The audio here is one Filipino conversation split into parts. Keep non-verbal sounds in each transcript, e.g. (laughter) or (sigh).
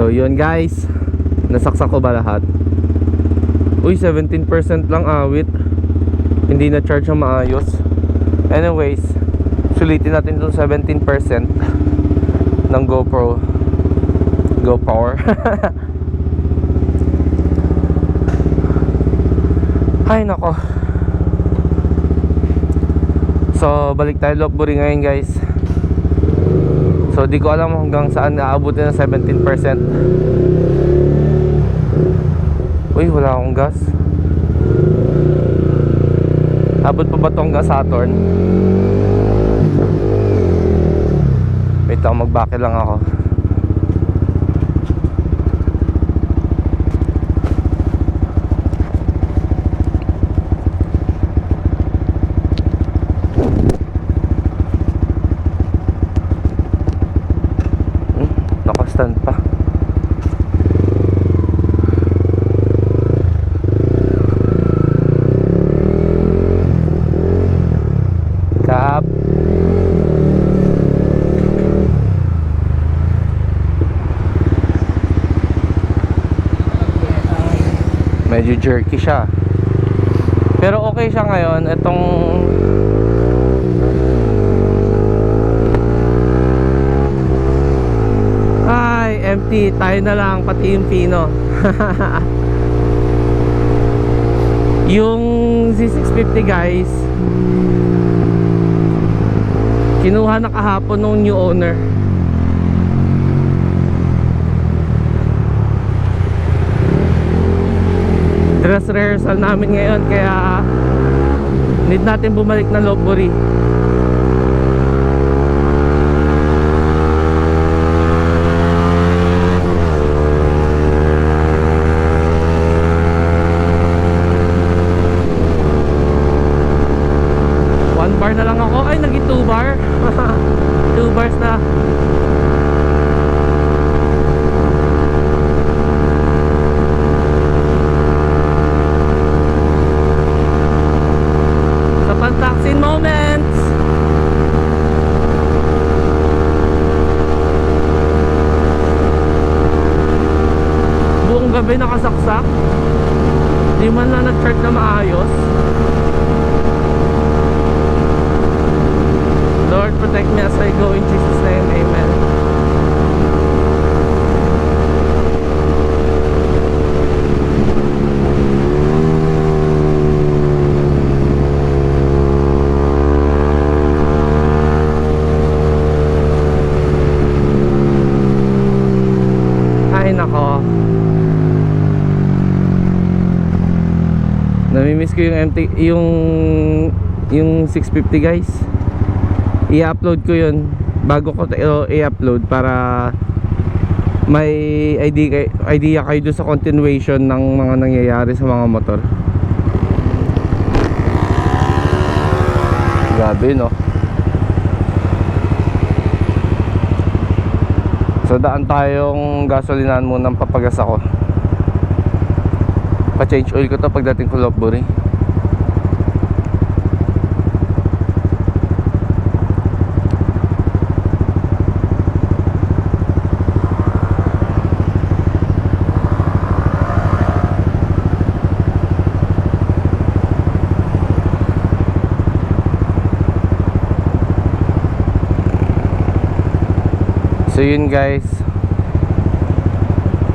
So yun guys. Nasaksak ko ba lahat? Uy 17% lang awit. Hindi na charge ang maayos. Anyways Sulitin natin itong 17% Ng GoPro. GoPower (laughs) Ay nako. So balik tayo Lopburi ngayon guys So di ko alam hanggang saan naabutin ng 17% Uy wala akong gas. Abot pa ba to hanggang Saturn? Wait lang magbake lang ako Medyo jerky siya Pero okay siya ngayon Itong Ay, empty. Tayo na lang, pati yung Pino. (laughs) yung Z650 guys, kinuha na kahapon ng new owner. Dress rehearsal namin ngayon kaya need natin bumalik ng Lopburi. One bar na lang ako. Ay, naging two bar. (laughs) two bars na. I go in Jesus' name. Amen. Ay, nako. Namimiss ko yung MT, yung yung 650 guys i-upload ko yun bago ko i-upload para may idea, idea kayo doon sa continuation ng mga nangyayari sa mga motor. Grabe no? So daan tayong gasolinan muna papagas ako. Pa change oil ko to pagdating ko Lopburi So yun guys.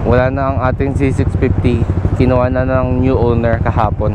Wala na ang ating C650 Kinuha na ng new owner kahapon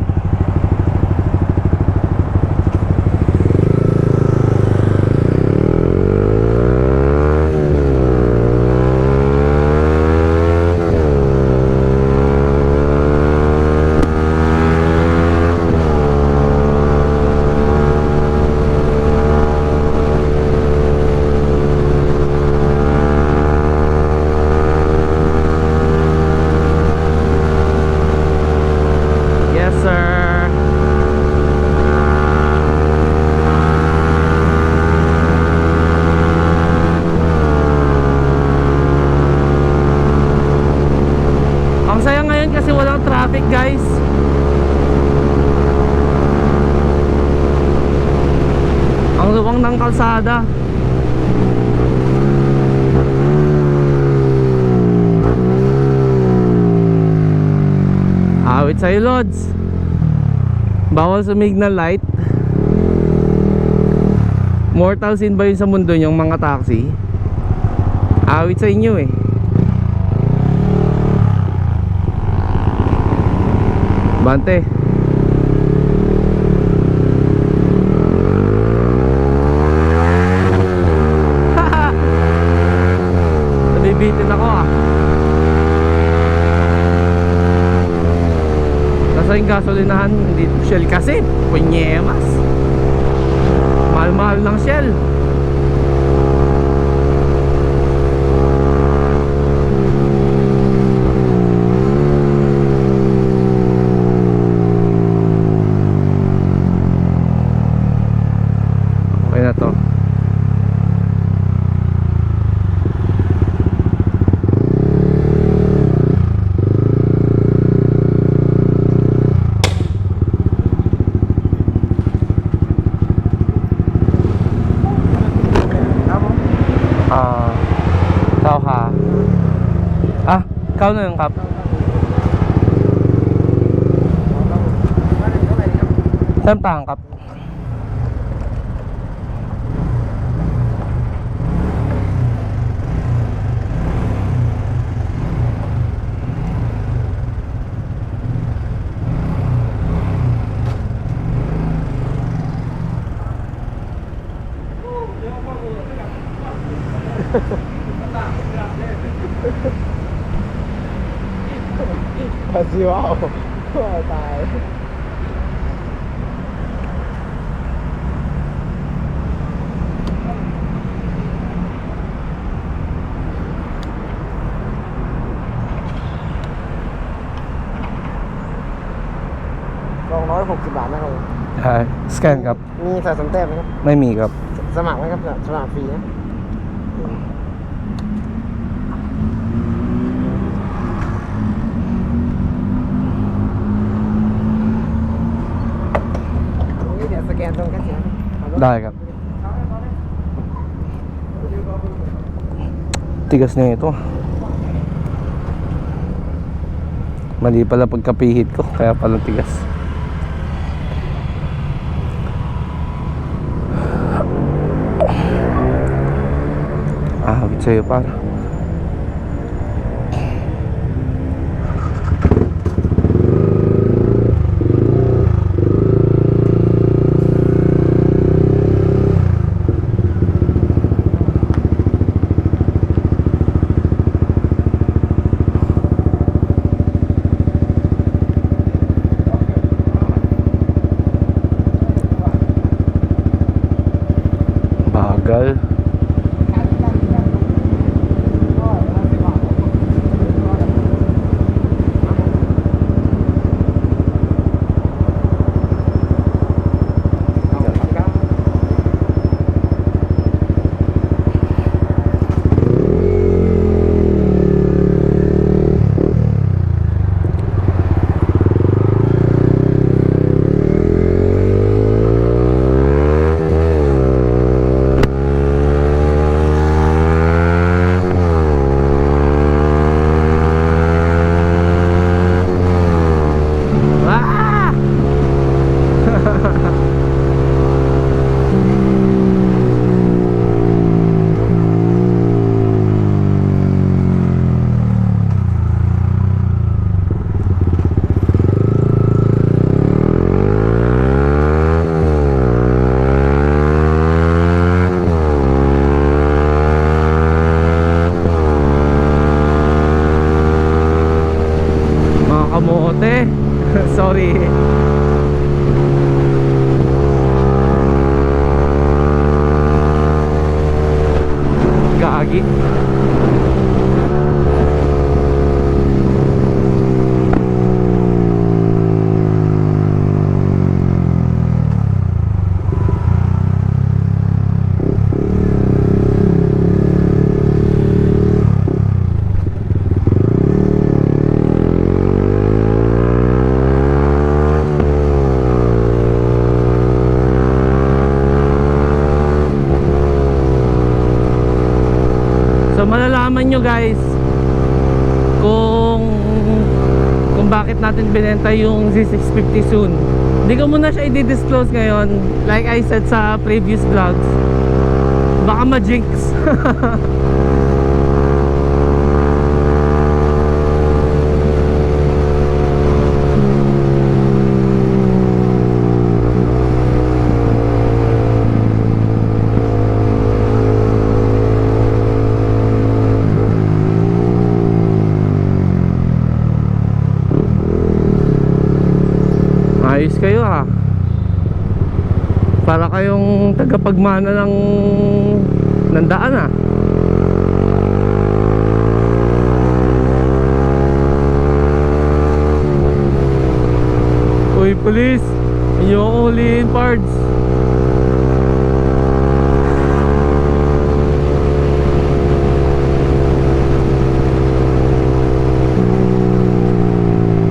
lang ng kalsada. Ah, Awit sa'yo Lods. Bawal sumig na light. Mortal sin ba yun sa mundo yung mga taxi? Ah, Awit sa inyo eh. Bante. Gasolinahan, hindi Shell kasi. Punyemas. Mahal-mahal ng Shell. หนึ่งครับเส้มต่างครับ Ah, ikaw na yung kap. Saan tangkap? Kasi wow. Wow, tayo. สองร้อยหกสิบบาทนะครับผมใช่สแกนครับ มีสะสมแต้มไหมครับ ไม่มีครับ สมัครไหมครับ สมัครฟรีนะ ได้ครับ Tigas na ito. Mali pala pagkapihit ko, kaya pala tigas. Ah, wait sa'yo para. Guys kung kung bakit natin binenta yung Z650 soon. Hindi ko muna siya i-disclose ngayon. Like I said sa previous vlogs. Baka ma-jinx. (laughs) Ayos kayo ha. Para kayong tagapagmana ng ng daan ha. Uy, police! Inyo ako huliin, pards.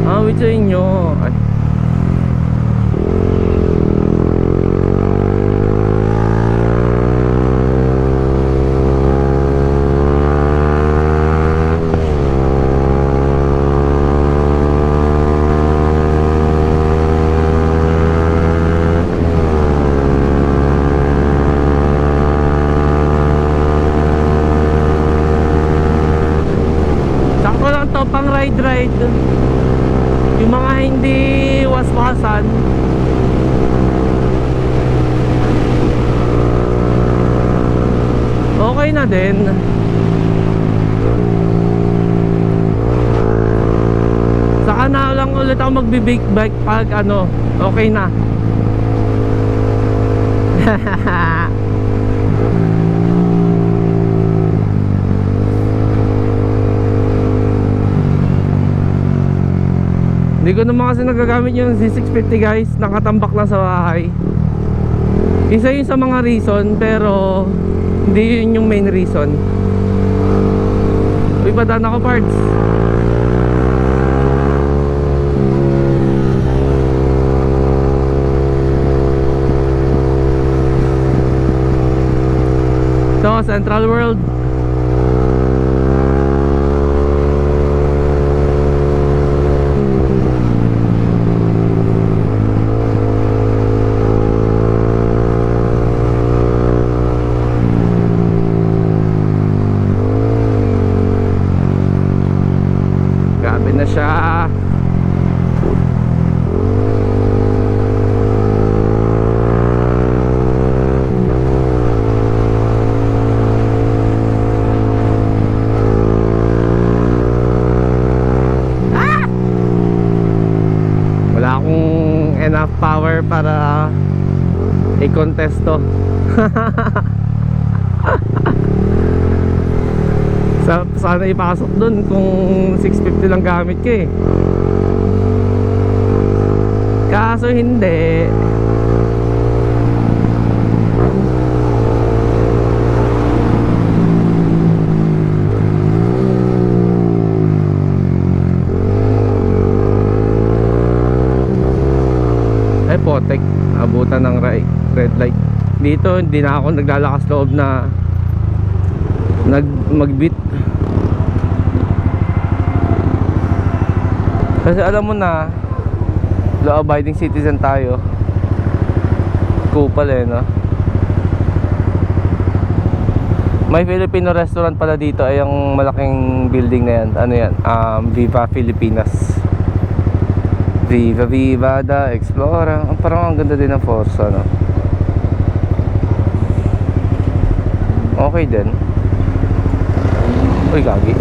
Awit sa inyo. Ay. Sakto lang to pang ride ride Yung mga hindi waswasan Okay na din. Saka na lang ulit ako magbi-big bike pag ano Okay na. (laughs) Hindi ko naman kasi nagagamit yung Z650 guys. Nakatambak lang sa bahay. Isa yun sa mga reason Pero Hindi yun yung main reason. Uy padaan ako parts So Central World Grabe na siya. Ah! Wala akong enough power para i-contest to. (laughs) Sa, sana ipasok dun kung 650 lang gamit ko eh. Kaso hindi. Ay potek. Abutan ng ri- red light. Dito hindi na ako naglalakas loob na nag magbit. Kasi alam mo na law abiding citizen tayo. Kupal eh no? May Filipino restaurant pala dito ay yung malaking building na yan. Ano yan? Um, Viva Filipinas. Viva Viva da Explora parang ang ganda din ng Forza no okay din Uy, gagi. (laughs)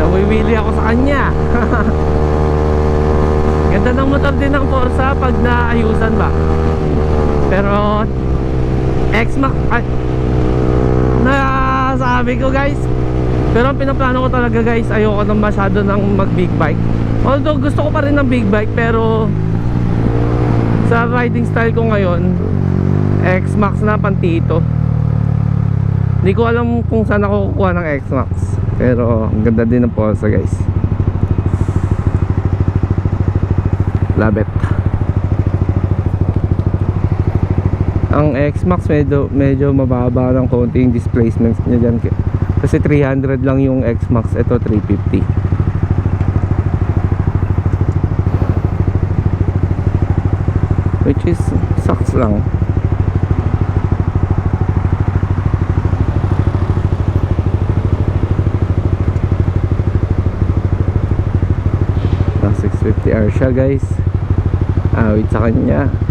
Nawiwili ako sa kanya. (laughs) Ganda ng motor din ng Forza pag naayusan ba. Pero X-Max na sabi ko guys. Pero ang pinaplano ko talaga guys ayoko nang masyado ng mag big bike. Although gusto ko pa rin ng big bike pero sa riding style ko ngayon X Max na pantito. Hindi ko alam kung saan ako kukuha ng X Max. Pero ang ganda din ng Polsa guys. Love it. Ang X-Max medyo, medyo mababa ng konti yung displacements niya dyan. Kasi 300 lang yung X-Max. Ito 350. Which is sucks lang. Na 650R siya guys. Awit sa kanya.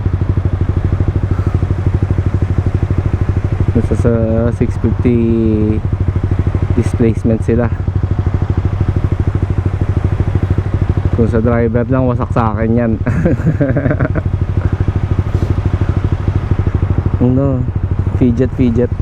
Nasa sa 650 displacement sila. Kung sa driver lang, wasak sa akin yan. (laughs) ano, fidget fidget.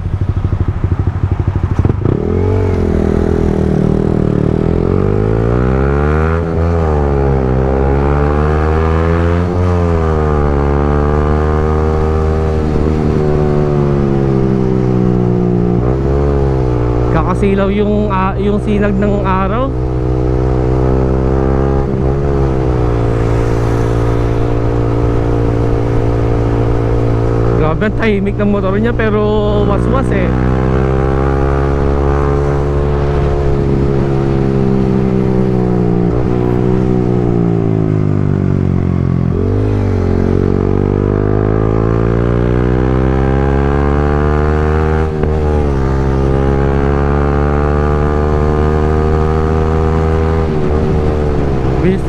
Kakasilaw yung ah, yung sinag ng araw. Grabe ang tahimik ng motor niya pero waswas eh.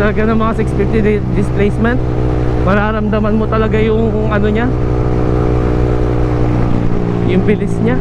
Talaga ng mga 650 di- displacement Mararamdaman mo talaga yung ano niya Yung bilis niya